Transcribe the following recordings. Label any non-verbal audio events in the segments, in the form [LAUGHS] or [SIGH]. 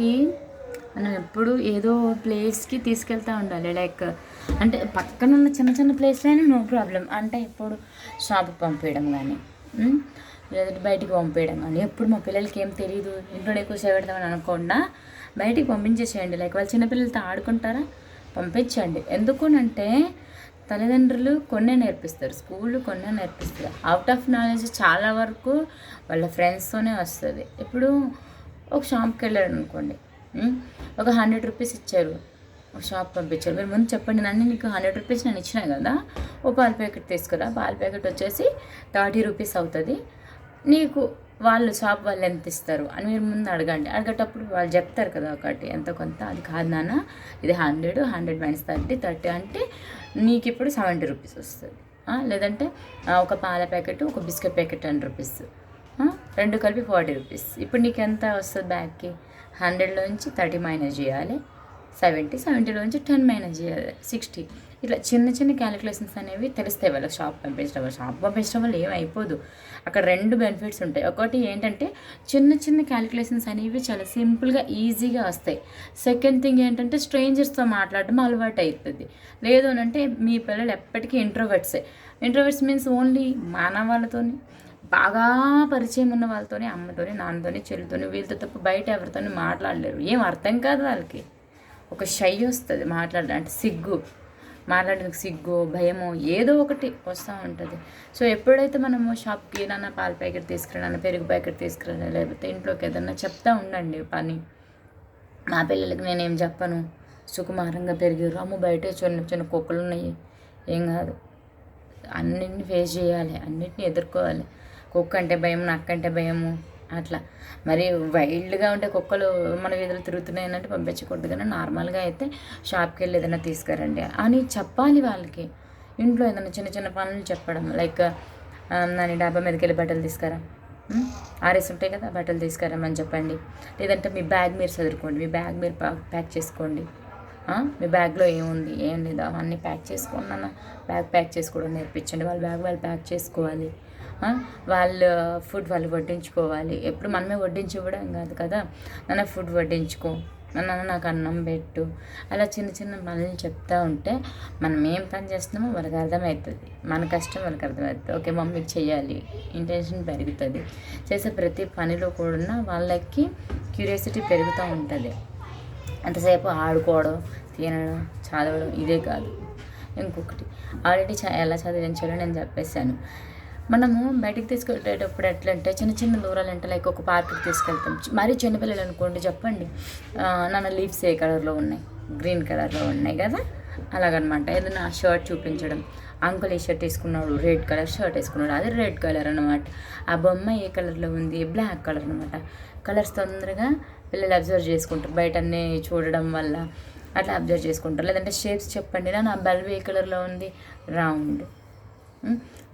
ప్లేస్కి మనం ఎప్పుడు ఏదో ప్లేస్కి తీసుకెళ్తూ ఉండాలి. లైక్ అంటే పక్కన ఉన్న చిన్న చిన్న ప్లేస్లైనా నో ప్రాబ్లం అంటే ఇప్పుడు షాప్కి పంపించడం కానీ లేదంటే బయటికి పంపించడం కానీ ఎప్పుడు మా పిల్లలకి ఏం తెలియదు ఇంట్లోనే పెడతామని అనుకోకుండా బయటికి పంపించేసేయండి. లైక్ వాళ్ళు చిన్నపిల్లలతో ఆడుకుంటారా? పంపించండి. ఎందుకునంటే తల్లిదండ్రులు కొన్నే నేర్పిస్తారు. స్కూళ్ళు కొన్నే నేర్పిస్తారు. అవుట్ ఆఫ్ నాలెడ్జ్ చాలా వరకు వాళ్ళ ఫ్రెండ్స్తోనే వస్తుంది. ఇప్పుడు ఒక షాప్కి వెళ్ళారు అనుకోండి. ఒక హండ్రెడ్ రూపీస్ ఇచ్చారు. ఒక షాప్ పంపించారు. మీరు ముందు చెప్పండి నన్ను నీకు హండ్రెడ్ రూపీస్ నేను ఇచ్చినా కదా? ఓ పాల ప్యాకెట్ తీసుకురా. పాల ప్యాకెట్ వచ్చేసి థర్టీ రూపీస్ అవుతుంది. నీకు వాళ్ళు షాప్ వాళ్ళు ఎంత ఇస్తారు అని మీరు ముందు అడగండి. అడిగేటప్పుడు వాళ్ళు చెప్తారు కదా ఒకటి ఎంత కొంత? అది కాదు నాన్న ఇది hundred hundred minus thirty thirty అంటే నీకు ఇప్పుడు సెవెంటీ రూపీస్ వస్తుంది. లేదంటే ఒక పాల ప్యాకెట్ ఒక బిస్కెట్ ప్యాకెట్ టెన్ రూపీస్. రెండు కలిపి ఫార్టీ రూపీస్. ఇప్పుడు నీకు ఎంత వస్తుంది బ్యాగ్కి హండ్రెడ్లోంచి థర్టీ మైనస్ చేయాలి. సెవెంటీ సెవెంటీలోంచి టెన్ మైనస్ చేయాలి. సిక్స్టీ. ఇట్లా చిన్న చిన్న క్యాలిక్యులేషన్స్ అనేవి తెలుస్తాయి వాళ్ళకి. షాప్ పంపించడం వల్ల షాప్ పంపించడం వల్ల ఏమైపోదు అక్కడ రెండు బెనిఫిట్స్ ఉంటాయి. ఒకటి ఏంటంటే చిన్న చిన్న క్యాలిక్యులేషన్స్ అనేవి చాలా సింపుల్గా ఈజీగా వస్తాయి. సెకండ్ థింగ్ ఏంటంటే స్ట్రేంజర్స్తో మాట్లాడడం అలవాటు అవుతుంది లేదు అని అంటే మీ పిల్లలు ఎప్పటికీ ఇంట్రోవర్ట్సే ఇంట్రోవర్ట్స్ మీన్స్ ఓన్లీ మానవాళ్ళతోని బాగా పరిచయం ఉన్న వాళ్ళతోనే అమ్మతోని నాన్నతోని చెల్లితోని వీళ్ళతో తప్ప బయట ఎవరితోని మాట్లాడలేరు. ఏం అర్థం కాదు వాళ్ళకి. ఒక షై వస్తుంది మాట్లాడడం అంటే సిగ్గు. మాట్లాడేందుకు సిగ్గు భయమో ఏదో ఒకటి వస్తూ ఉంటుంది. సో ఎప్పుడైతే మనము షాప్కి నాన్న పాల ప్యాకెట్ తీసుకురా పెరుగు ప్యాకెట్ తీసుకురానా లేకపోతే ఇంట్లోకి ఏదన్నా చెప్తా ఉండండి పని. మా పిల్లలకి నేనేం చెప్పను? సుకుమారంగా పెరిగారు అమ్మ బయట చిన్న చిన్న కుక్కలు ఉన్నాయి ఏం కాదు. అన్నింటిని ఫేస్ చేయాలి అన్నిటిని ఎదుర్కోవాలి. కుక్క అంటే భయం నక్కంటే భయము అట్లా. మరి వైల్డ్గా ఉంటే కుక్కలు మన వీధిలో తిరుగుతున్నాయనంటే పంపించకూడదు కానీ నార్మల్గా అయితే షాప్కి వెళ్ళి ఏదైనా తీసుకురండి అని చెప్పాలి వాళ్ళకి. ఇంట్లో ఏదైనా చిన్న చిన్న పనులు చెప్పడం లైక్ నన్ను డాబా మీదకి వెళ్ళి బట్టలు తీసుకురా. ఆరేసి ఉంటాయి కదా బట్టలు తీసుకురమ్మని చెప్పండి. లేదంటే మీ బ్యాగ్ మీరు చదువుకోండి మీ బ్యాగ్ మీరు ప్యాక్ చేసుకోండి. మీ బ్యాగ్లో ఏముంది ఏం లేదు అవన్నీ ప్యాక్ చేసుకోండి అన్న. బ్యాగ్ ప్యాక్ చేసుకోవడం నేర్పించండి వాళ్ళ బ్యాగ్ వాళ్ళు ప్యాక్ చేసుకోవాలి. వాళ్ళ ఫుడ్ వాళ్ళు వడ్డించుకోవాలి. ఎప్పుడు మనమే వడ్డించి ఇవ్వడం కాదు కదా. నన్ను ఫుడ్ వడ్డించుకో. నన్ను నాకు అన్నం పెట్టు. అలా చిన్న చిన్న పనులు చెప్తా ఉంటే మనం ఏం పని చేస్తున్నామో వాళ్ళకి అర్థమవుతుంది. మన కష్టం వాళ్ళకి అర్థమవుతుంది. ఓకే మమ్మీకి చేయాలి ఇంటెన్షన్ పెరుగుతుంది. చేసే ప్రతి పనిలో కూడా వాళ్ళకి క్యూరియాసిటీ పెరుగుతూ ఉంటుంది. అంతసేపు ఆడుకోవడం తినడం చదవడం ఇదే కాదు. ఇంకొకటి. ఆల్రెడీ చ ఎలా చదివించాలో నేను చెప్పేశాను. మనము బయటకు తీసుకెళ్ళేటప్పుడు ఎట్లా అంటే చిన్న చిన్న దూరాలు అంటే లైక్ ఒక పార్క్కి తీసుకెళ్తాం. మరీ చిన్నపిల్లలు అనుకోండి చెప్పండి. ఆ, నాన్న లీవ్స్ ఏ కలర్లో ఉన్నాయి? గ్రీన్ కలర్లో ఉన్నాయి కదా? అలాగనమాట. ఏదైనా షర్ట్ చూపించడం. అంకుల్ ఏ షర్ట్ వేసుకున్నాడు రెడ్ కలర్ షర్ట్ వేసుకున్నాడు. అది రెడ్ కలర్ అనమాట ఆ బొమ్మ ఏ కలర్లో ఉంది? బ్లాక్ కలర్ అనమాట కలర్స్ తొందరగా పిల్లలు అబ్జర్వ్ చేసుకుంటారు. బయట అన్నీ చూడడం వల్ల అట్లా అబ్జర్వ్ చేసుకుంటారు. లేదంటే షేప్స్ చెప్పండి. నా బల్బ్ ఏ కలర్లో ఉంది? రౌండ్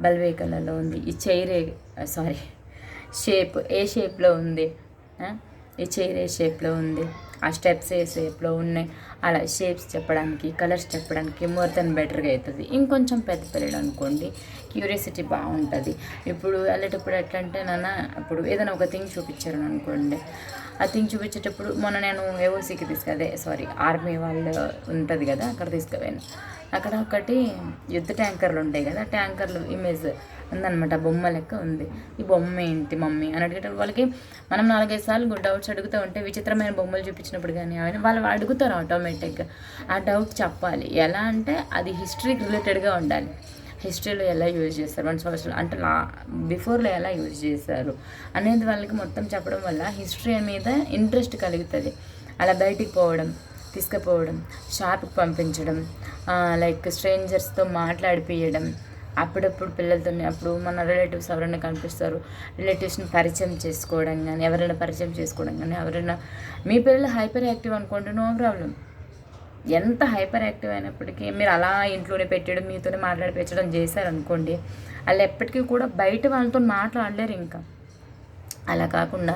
బల్వే కలర్లో ఉంది. ఈ చైర్ ఏ సారీ షేప్ ఏ షేప్లో ఉంది? ఈ చైర్ ఏ షేప్లో ఉంది. ఆ స్టెప్స్ ఏ షేప్లో ఉన్నాయి? అలా షేప్స్ చెప్పడానికి కలర్స్ చెప్పడానికి మోర్ దెన్ బెటర్గా అవుతుంది. ఇంకొంచెం పెద్ద పిల్లలు అనుకోండి. క్యూరియాసిటీ బాగుంటుంది. ఇప్పుడు వెళ్ళేటప్పుడు ఎట్లా అంటే నాన్న ఇప్పుడు ఏదైనా ఒక థింగ్ చూపించారు అనుకోండి. ఆ థింగ్ చూపించేటప్పుడు మొన్న నేను ఏఓసీకి తీసుకెళ్ళే సారీ ఆర్మీ వాళ్ళు ఉంటుంది కదా అక్కడ తీసుకుపోయాను. అక్కడ ఒకటి యుద్ధ ట్యాంకర్లు ఉంటాయి కదా ట్యాంకర్లు ఇమేజ్ ఉందన్నమాట బొమ్మ లెక్క ఉంది. ఈ బొమ్మ ఏంటి మమ్మీ అని అడిగేటప్పుడు వాళ్ళకి మనం నాలుగైదు సార్లు డౌట్స్ అడుగుతూ ఉంటే విచిత్రమైన బొమ్మలు చూపించినప్పుడు కానీ అవన్నీ వాళ్ళు అడుగుతారు ఆటోమేటిక్గా ఆ డౌట్ చెప్పాలి. ఎలా అంటే అది హిస్టరీకి రిలేటెడ్గా ఉండాలి. హిస్టరీలో ఎలా యూజ్ చేస్తారు? వన్ సంవత్సరాలు అంటే లా బిఫోర్లో ఎలా యూజ్ చేశారు? అనేది వాళ్ళకి మొత్తం చెప్పడం వల్ల హిస్టరీ మీద ఇంట్రెస్ట్ కలుగుతుంది. అలా బయటికి పోవడం తీసుకుపోవడం షాప్కి పంపించడం లైక్ స్ట్రేంజర్స్తో మాట్లాడిపియడం అప్పుడప్పుడు పిల్లలతో అప్పుడు మన రిలేటివ్స్ ఎవరైనా కనిపిస్తారు రిలేటివ్స్ని పరిచయం చేసుకోవడం కానీ ఎవరైనా పరిచయం చేసుకోవడం కానీ ఎవరైనా మీ పిల్లలు హైపర్ యాక్టివ్ అనుకోండి నో ప్రాబ్లం ఎంత హైపర్ యాక్టివ్ అయినప్పటికీ మీరు అలా ఇంట్లోనే పెట్టడం మీతోనే మాట్లాడిపించడం చేశారనుకోండి వాళ్ళు ఎప్పటికీ కూడా బయట వాళ్ళతో మాట్లాడలేరు ఇంకా. అలా కాకుండా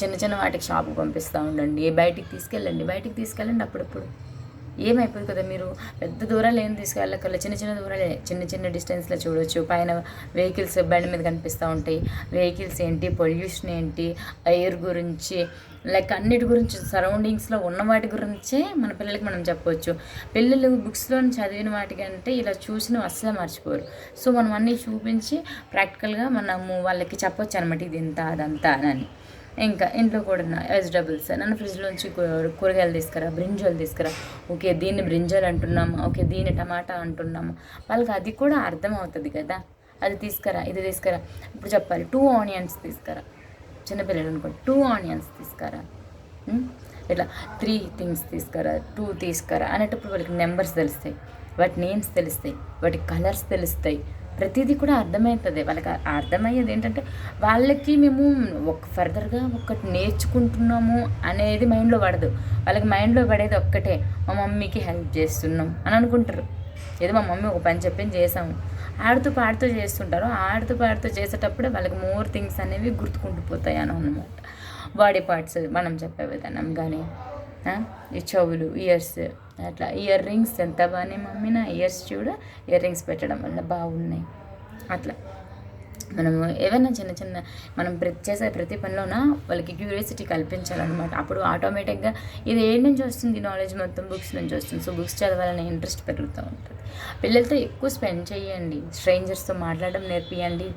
చిన్న చిన్న వాటికి షాపుకి పంపిస్తూ ఉండండి బయటికి తీసుకెళ్ళండి బయటికి తీసుకెళ్ళండి అప్పుడప్పుడు. ఏమైపోదు కదా మీరు? పెద్ద దూరాలు ఏం తీసుకెళ్ళకల్లా చిన్న చిన్న దూరాలే. చిన్న చిన్న డిస్టెన్స్లో చూడొచ్చు. పైన వెహికల్స్ బండి మీద కనిపిస్తూ ఉంటాయి. వెహికల్స్ ఏంటి? పొల్యూషన్ ఏంటి? ఎయిర్ గురించి లైక్ అన్నిటి గురించి సరౌండింగ్స్లో ఉన్న వాటి గురించే మన పిల్లలకి మనం చెప్పవచ్చు పిల్లలు బుక్స్లో చదివిన వాటికంటే ఇలా చూసిన అస్సలే మర్చిపోరు. సో మనం అన్నీ చూపించి ప్రాక్టికల్గా మనము వాళ్ళకి చెప్పొచ్చు అనమాట ఇది ఇంత అదంతా అని. ఇంకా ఇంట్లో కూడా వెజిటబుల్స్ నన్ను ఫ్రిడ్జ్లోంచి కూరగాయలు తీసుకురా బ్రింజాలు తీసుకురా. ఓకే దీన్ని బ్రింజాలు అంటున్నాము. ఓకే దీన్ని టమాటా అంటున్నాము. వాళ్ళకి అది కూడా అర్థం అవుతుంది కదా. అది తీసుకురా ఇది తీసుకురా. ఇప్పుడు చెప్పాలి టూ ఆనియన్స్ తీసుకురా. చిన్నపిల్లలు అనుకోండి టూ ఆనియన్స్ తీసుకురా. ఇట్లా త్రీ థింగ్స్ తీసుకురా టూ తీసుకురా అనేటప్పుడు వాళ్ళకి నెంబర్స్ తెలుస్తాయి. వాటి నేమ్స్ తెలుస్తాయి. వాటి కలర్స్ తెలుస్తాయి. ప్రతిదీ కూడా అర్థమవుతుంది. వాళ్ళకి అర్థమయ్యేది ఏంటంటే వాళ్ళకి మేము ఒక ఫర్దర్గా ఒకటి నేర్చుకుంటున్నాము అనేది మైండ్లో పడదు. వాళ్ళకి మైండ్లో పడేది ఒక్కటే మా మమ్మీకి హెల్ప్ చేస్తున్నాం అని అనుకుంటారు. ఏదో మా మమ్మీ ఒక పని చెప్పింది చేసాము ఆడుతూ పాడుతూ చేస్తుంటారు. ఆడుతూ పాడుతూ చేసేటప్పుడే వాళ్ళకి మోర్ థింగ్స్ అనేవి గుర్తుకుంటూ పోతాయి అని అనమాట బాడీ పార్ట్స్ మనం చెప్పే విధానం కానీ ఈ చెవులు ఇయర్స్ అట్లా ఇయర్ రింగ్స్ ఎంత బాగానే మమ్మీ నా ఇయర్స్ చూడ ఇయర్ రింగ్స్ పెట్టడం వల్ల బాగున్నాయి. అట్లా. మనము ఏవైనా చిన్న చిన్న మనం ప్రతి చేసే ప్రతి పనిలోన వాళ్ళకి క్యూరియాసిటీ కల్పించాలన్నమాట. అప్పుడు ఆటోమేటిక్గా ఇది ఏంటి నుంచి వస్తుంది? నాలెడ్జ్ మొత్తం బుక్స్ నుంచి వస్తుంది. సో బుక్స్ చదవాలనే ఇంట్రెస్ట్ పెరుగుతూ ఉంటుంది. పిల్లలతో ఎక్కువ స్పెండ్ చేయండి స్ట్రేంజర్స్తో మాట్లాడడం నేర్పియండి.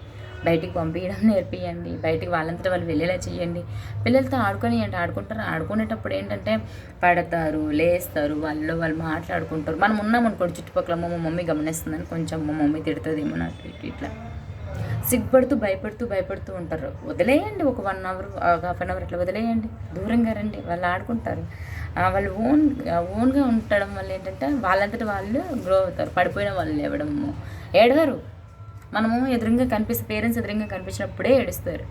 బయటికి పంపించడం నేర్పియండి. బయటికి వాళ్ళంతటా వాళ్ళు వెళ్ళేలా చేయండి. పిల్లలతో ఆడుకొని అంటే ఆడుకుంటారు. ఆడుకునేటప్పుడు ఏంటంటే పడతారు లేస్తారు వాళ్ళు వాళ్ళు మాట్లాడుకుంటారు. మనం ఉన్నాం అనుకోండి చుట్టుపక్కల మా మమ్మీ గమనిస్తుందని కొంచెం మా మమ్మీ తిడుతుందేమో నాకు ఇట్లా. సిగ్గుపడుతూ భయపడుతూ భయపడుతూ ఉంటారు. వదిలేయండి ఒక one hour half an hour అట్లా వదిలేయండి. దూరంగా రండి. వాళ్ళు ఆడుకుంటారు. వాళ్ళు ఓన్ ఓన్గా ఉండడం వల్ల ఏంటంటే వాళ్ళంతటి వాళ్ళు గ్రో అవుతారు. పడిపోయిన వాళ్ళు లేవడము. ఏడవరు. మనము ఎదురుగా కనిపిస్తే పేరెంట్స్ ఎదురుగా కనిపించినప్పుడే ఏడుస్తారు.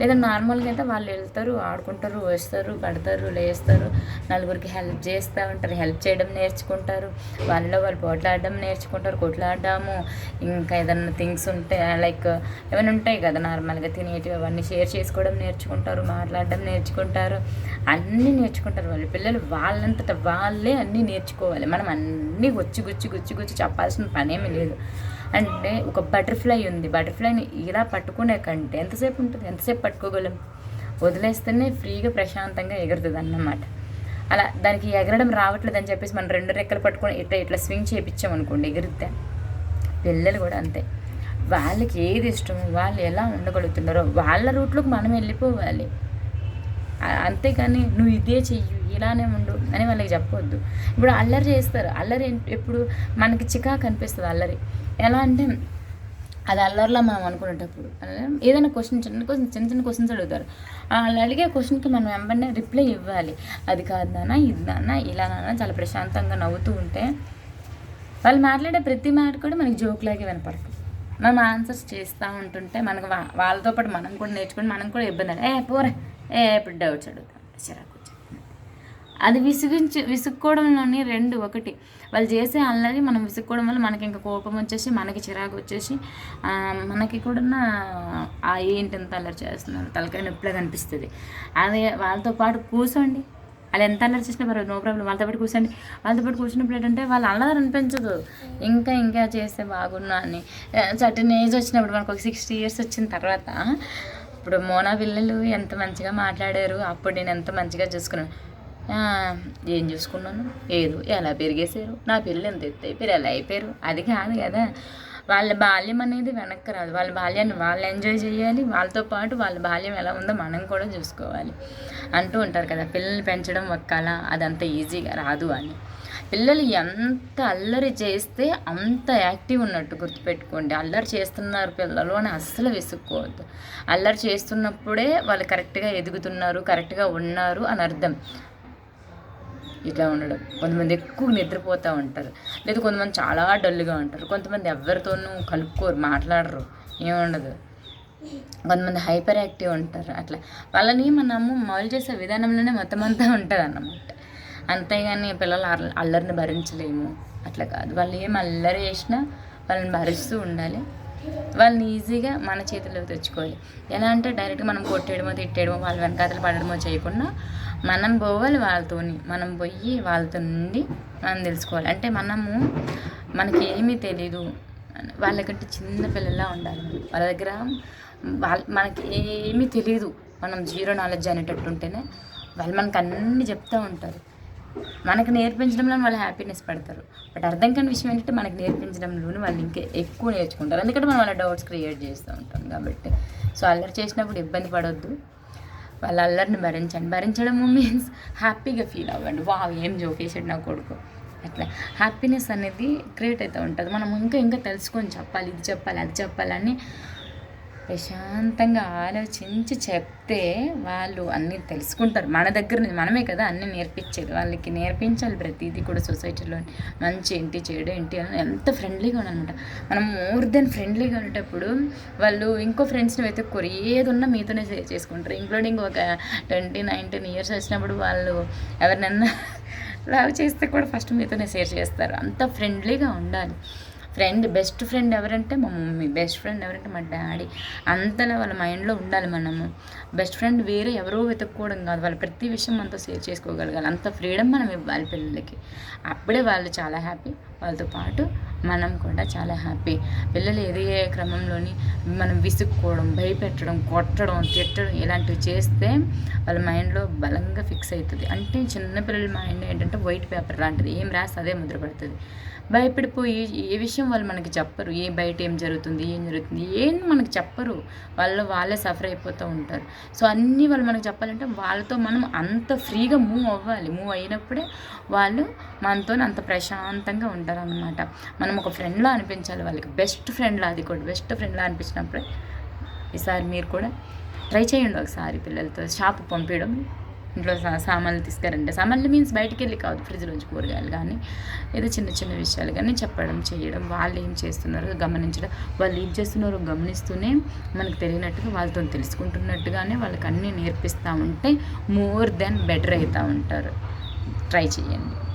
లేదా నార్మల్గా అయితే వాళ్ళు వెళ్తారు ఆడుకుంటారు వస్తారు పడతారు లేస్తారు నలుగురికి హెల్ప్ చేస్తూ ఉంటారు హెల్ప్ చేయడం నేర్చుకుంటారు వాళ్ళలో వాళ్ళు పోట్లాడడం నేర్చుకుంటారు కొట్లాడడము ఇంకా ఏదన్నా థింగ్స్ ఉంటే లైక్ ఏమైనా ఉంటాయి కదా నార్మల్గా తినేటివి అవన్నీ షేర్ చేసుకోవడం నేర్చుకుంటారు మాట్లాడడం నేర్చుకుంటారు అన్నీ నేర్చుకుంటారు వాళ్ళు. పిల్లలు వాళ్ళంతట వాళ్ళే అన్నీ నేర్చుకోవాలి. మనం అన్నీ గుచ్చి గుచ్చి గుచ్చి గుచ్చి చెప్పాల్సిన పనేమీ లేదు. అంటే ఒక బటర్ఫ్లై ఉంది. బటర్ఫ్లైని ఇలా పట్టుకునే కంటే ఎంతసేపు ఉంటుంది? ఎంతసేపు పట్టుకోగలం? వదిలేస్తేనే ఫ్రీగా ప్రశాంతంగా ఎగురుతుంది అన్నమాట అలా దానికి ఎగరడం రావట్లేదు అని చెప్పేసి మనం రెండు రెక్కలు పట్టుకొని ఇట్లా ఇట్లా స్వింగ్ చేయించామనుకోండి ఎగిరితే. పిల్లలు కూడా అంతే. వాళ్ళకి ఏది ఇష్టమో వాళ్ళు ఎలా ఉండగలుగుతున్నారో వాళ్ళ రూట్లోకి మనం వెళ్ళిపోవాలి. అంతేకాని నువ్వు ఇదే చెయ్యి ఇలానే ఉండు అని వాళ్ళకి చెప్పవద్దు ఇప్పుడు అల్లరి చేస్తారు. అల్లరి ఎప్పుడు మనకి చికాకు అనిపిస్తుంది అల్లరి. ఎలా అంటే అది అల్లర్లా మనం అనుకునేటప్పుడు. ఏదైనా క్వశ్చన్ చిన్న క్వశ్చన్ చిన్న చిన్న క్వశ్చన్స్ అడుగుతారు. వాళ్ళు అడిగే క్వశ్చన్కి మనం వెంబడినే రిప్లై ఇవ్వాలి. అది కాదన్నా ఇది నాన్న ఇలా నాన్న చాలా ప్రశాంతంగా నవ్వుతూ ఉంటే వాళ్ళు మాట్లాడే ప్రతి మాట కూడా మనకి జోక్లాగే వినపడుతుంది మనం ఆన్సర్స్ చేస్తూ ఉంటుంటే మనకు వా- వాళ్ళతో పాటు మనం కూడా నేర్చుకుని మనం కూడా ఇబ్బంది ఏ పోరే ఏ ఇప్పుడు డౌట్స్ అడుగుతాం. చిరాకు. అది విసిగించి విసుక్కోవడంలోని రెండు ఒకటి. వాళ్ళు చేసే అల్లరి మనం విసుక్కోవడం వల్ల మనకి ఇంకా కోపం వచ్చేసి మనకి చిరాకు వచ్చేసి మనకి కూడా ఆ ఏంటి ఎంత అల్లరి చేస్తున్నారు? తలకాయ నొప్పిలాగా కనిపిస్తుంది. అదే వాళ్ళతో పాటు కూర్చోండి వాళ్ళు ఎంత అల్లరి చేసినా పర్వాలేదు నో ప్రాబ్లం. వాళ్ళతో పాటు కూర్చోండి వాళ్ళతో పాటు కూర్చున్నప్పుడు ఏంటంటే వాళ్ళు అల్లరి అనిపించదు. ఇంకా ఇంకా చేస్తే బాగున్నా అని. సర్టన్ ఏజ్ వచ్చినప్పుడు మనకు ఒక సిక్స్టీ ఇయర్స్ వచ్చిన తర్వాత ఇప్పుడు మోనా పిల్లలు ఎంత మంచిగా మాట్లాడారు అప్పుడు నేను ఎంత మంచిగా చూసుకున్నాను. ఏం చూసుకున్నాను? ఏదో ఎలా పెరిగేశారు? నా పిల్లలు ఎంత ఎత్తు అయిపోయారు? ఎలా అయిపోయారు? అది కాదు కదా. వాళ్ళ బాల్యం అనేది వెనక్కి రాదు. వాళ్ళ బాల్యాన్ని వాళ్ళు ఎంజాయ్ చేయాలి. వాళ్ళతో పాటు వాళ్ళ బాల్యం ఎలా ఉందో మనం కూడా చూసుకోవాలి. అంటూ ఉంటారు కదా పిల్లల్ని పెంచడం ఒక కళ అదంత ఈజీగా రాదు అని. పిల్లలు ఎంత అల్లరి చేస్తే అంత యాక్టివ్ ఉన్నట్టు గుర్తుపెట్టుకోండి. అల్లరి చేస్తున్నారు పిల్లలు అని అస్సలు విసుక్కోవద్దు. అల్లరి చేస్తున్నప్పుడే వాళ్ళు కరెక్ట్గా ఎదుగుతున్నారు కరెక్ట్గా ఉన్నారు అని అర్థం. ఇట్లా ఉండడం. కొంతమంది ఎక్కువ నిద్రపోతూ ఉంటారు. లేదా కొంతమంది చాలా డల్గా ఉంటారు. కొంతమంది ఎవరితోనూ కలుపుకోరు మాట్లాడరు ఏముండదు. కొంతమంది హైపర్ యాక్టివ్ ఉంటారు అట్లా. వాళ్ళని మనము మౌలు చేసే విధానంలోనే మొత్తం అంతా ఉంటుంది అన్నమాట అంతేగాని పిల్లలు అల్లరిని భరించలేము. అట్లా కాదు. వాళ్ళు ఏం అల్లరి చేసినా వాళ్ళని భరిస్తూ ఉండాలి. వాళ్ళని ఈజీగా మన చేతుల్లో తెచ్చుకోవాలి. ఎలా అంటే డైరెక్ట్గా మనం కొట్టేయడమో తిట్టేయడమో వాళ్ళ వెనకాతలు పడడమో చేయకుండా మనం పోవాలి వాళ్ళతోని మనం పోయి వాళ్ళతో నుండి మనం తెలుసుకోవాలి. అంటే మనము మనకి ఏమీ తెలీదు. వాళ్ళకంటే చిన్న పిల్లలా ఉండాలి వాళ్ళ దగ్గర వాళ్ళ మనకి ఏమీ తెలియదు మనం జీరో నాలెడ్జ్ అనేటట్టు ఉంటేనే వాళ్ళు మనకు అన్నీ చెప్తూ ఉంటారు. మనకు నేర్పించడంలో వాళ్ళు హ్యాపీనెస్ పడతారు. బట్ అర్థం కాని విషయం ఏంటంటే మనకు నేర్పించడంలోనే వాళ్ళు ఇంకా ఎక్కువ నేర్చుకుంటారు. ఎందుకంటే మనం వాళ్ళ డౌట్స్ క్రియేట్ చేస్తూ ఉంటాం కాబట్టి. సో అల్లరి చేసినప్పుడు ఇబ్బంది పడొద్దు. వాళ్ళ అల్లరిని భరించండి. భరించడము మీన్స్ హ్యాపీగా ఫీల్ అవ్వండి. వా ఏం జోకేసాడు నా కొడుకు. అట్లా. హ్యాపీనెస్ అనేది క్రియేట్ అవుతూ ఉంటుంది. మనం ఇంకా ఇంకా తెలుసుకొని చెప్పాలి ఇది చెప్పాలి అది చెప్పాలని ప్రశాంతంగా ఆలోచించి చెప్తే వాళ్ళు అన్నీ తెలుసుకుంటారు. మన దగ్గర మనమే కదా అన్నీ నేర్పించేది. వాళ్ళకి నేర్పించాలి ప్రతిదీ కూడా సొసైటీలో. మంచి ఏంటి చెడు ఏంటి అని ఎంత ఫ్రెండ్లీగా అనమాట మనం మోర్ దెన్ ఫ్రెండ్లీగా ఉండేటప్పుడు వాళ్ళు ఇంకో ఫ్రెండ్స్ని వెతుక్కోరు ఏదున్నా మీతోనే షేర్ చేసుకుంటారు. ఇంక్లూడింగ్ ఒక ట్వంటీ నైన్టీన్ ఇయర్స్ వచ్చినప్పుడు వాళ్ళు ఎవరినన్నా [LAUGHS] లవ్ చేస్తే కూడా ఫస్ట్ మీతోనే షేర్ చేస్తారు. అంత ఫ్రెండ్లీగా ఉండాలి. ఫ్రెండ్ బెస్ట్ ఫ్రెండ్ ఎవరంటే మా మమ్మీ. బెస్ట్ ఫ్రెండ్ ఎవరంటే మా డాడీ. అంతలా వాళ్ళ మైండ్లో ఉండాలి మనము. బెస్ట్ ఫ్రెండ్ వేరే ఎవరో వెతుక్కోవడం కాదు. వాళ్ళ ప్రతి విషయం మనతో షేర్ చేసుకోగలగాలి. అంత ఫ్రీడమ్ మనం ఇవ్వాలి పిల్లలకి. అప్పుడే వాళ్ళు చాలా హ్యాపీ. వాళ్ళతో పాటు మనం కూడా చాలా హ్యాపీ. పిల్లలు ఎదిగే క్రమంలోని మనం విసుక్కోవడం భయపెట్టడం కొట్టడం తిట్టడం ఇలాంటివి చేస్తే వాళ్ళ మైండ్లో బలంగా ఫిక్స్ అవుతుంది అంటే చిన్నపిల్లల మైండ్ ఏంటంటే వైట్ పేపర్ లాంటిది. ఏం రాస్తే అదే ముద్ర పడుతుంది. భయపడిపోయి ఏ విషయం వాళ్ళు మనకి చెప్పరు. ఏ బయట ఏం జరుగుతుంది ఏం జరుగుతుంది ఏం మనకి చెప్పరు. వాళ్ళు వాళ్ళే సఫర్ అయిపోతూ ఉంటారు. సో అన్నీ వాళ్ళు మనకు చెప్పాలంటే వాళ్ళతో మనం అంత ఫ్రీగా మూవ్ అవ్వాలి. మూవ్ అయినప్పుడే వాళ్ళు మనతో అంత ప్రశాంతంగా ఉంటారు. అనమాట మనం ఒక ఫ్రెండ్లా అనిపించాలి వాళ్ళకి. బెస్ట్ ఫ్రెండ్లా అది కూడా. బెస్ట్ ఫ్రెండ్లా అనిపించినప్పుడే ఈసారి మీరు కూడా ట్రై చేయండి ఒకసారి పిల్లలతో. షాప్ పంపించడం. ఇంట్లో సా సామాన్లు తీసుకురండి. సామాన్లు మీన్స్ బయటికి వెళ్ళి కాదు ఫ్రిడ్జ్లోంచి కూరగాయలు కానీ ఏదో చిన్న చిన్న విషయాలు కానీ చెప్పడం చేయడం వాళ్ళు ఏం చేస్తున్నారో గమనించడం వాళ్ళు ఏం చేస్తున్నారో గమనిస్తూనే మనకు తెలియనట్టుగా వాళ్ళతో తెలుసుకుంటున్నట్టుగానే వాళ్ళకి అన్నీ నేర్పిస్తూ ఉంటే మోర్ దెన్ బెటర్ అవుతూ ఉంటారు. ట్రై చేయండి.